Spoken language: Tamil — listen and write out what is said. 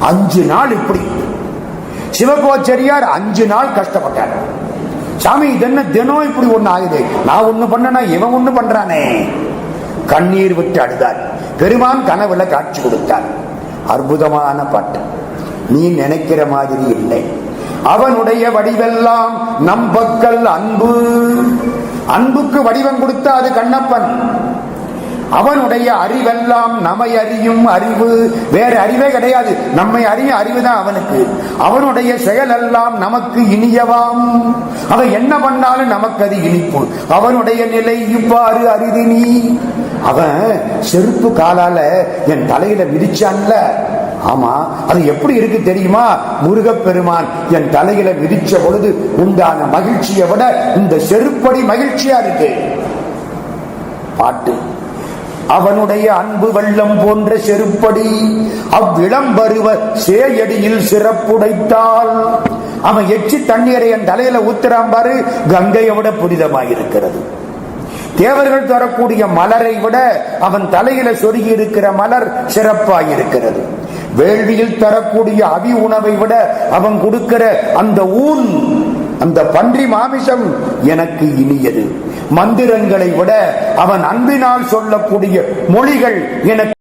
அஞ்சு நாள் இப்படி. சிவகோச்சரியார் அஞ்சு நாள் கஷ்டப்பட்டார். சாமி இது என்ன தினம் இப்படி ஒண்ணு ஆகுது நான் ஒண்ணு பண்ணனா இவன் ஒண்ணு பண்றானே? கண்ணீர் விட்டு அழுதார். பெருமான் கனவுல காட்சி கொடுத்தார். அற்புதமான பாட்டு. நீ நினைக்கிற மாதிரி இல்லை. அவனுடைய வடிவெல்லாம் நம்பக்கல் அன்பு. அன்புக்கு வடிவம் கொடுத்த அது கண்ணப்பன். அவனுடைய அறிவெல்லாம் நம்மை அறியும் அறிவு. வேற அறிவே கிடையாது. நம்மை அறிய அறிவுதான் அவனுக்கு. அவனுடைய செயல் எல்லாம் நமக்கு இனியவாம். அவன் என்ன பண்ணாலும் நமக்கு அது இனிப்பு. அவனுடைய நிலை இவ்வாறு அரிது நீ. அவன் செருப்பு காலால என் தலையில மிதிச்சான்ல. ஆமா அது எப்படி இருக்கு தெரியுமா? முருகப்பெருமான் என் தலையில மிதிச்ச பொழுது உண்டான மகிழ்ச்சியை விட இந்த செருப்படி மகிழ்ச்சியா இருக்கு. பாட்டு. அவனுடைய அன்பு வெள்ளம் போன்ற செருப்படி அவ்விளம்பருவ சேயடியில் சிறப்புடைத்தால் அவன் எச்சி தண்ணீரை என் தலையில ஊத்துறான் பாரு கங்கையை விட புனிதமாயிருக்கிறது. தேவர்கள் தரக்கூடிய மலரை விட அவன் தலையில சொருகி இருக்கிற மலர் சிறப்பாயிருக்கிறது. வேள்வியில் தரக்கூடிய அவி உணவை விட அவன் கொடுக்கிற அந்த ஊன் அந்த பன்றி மாமிசம் எனக்கு இனியது. மந்திரங்களை விட அவன் அன்பினால் சொல்லக்கூடிய மொழிகள் எனக்கு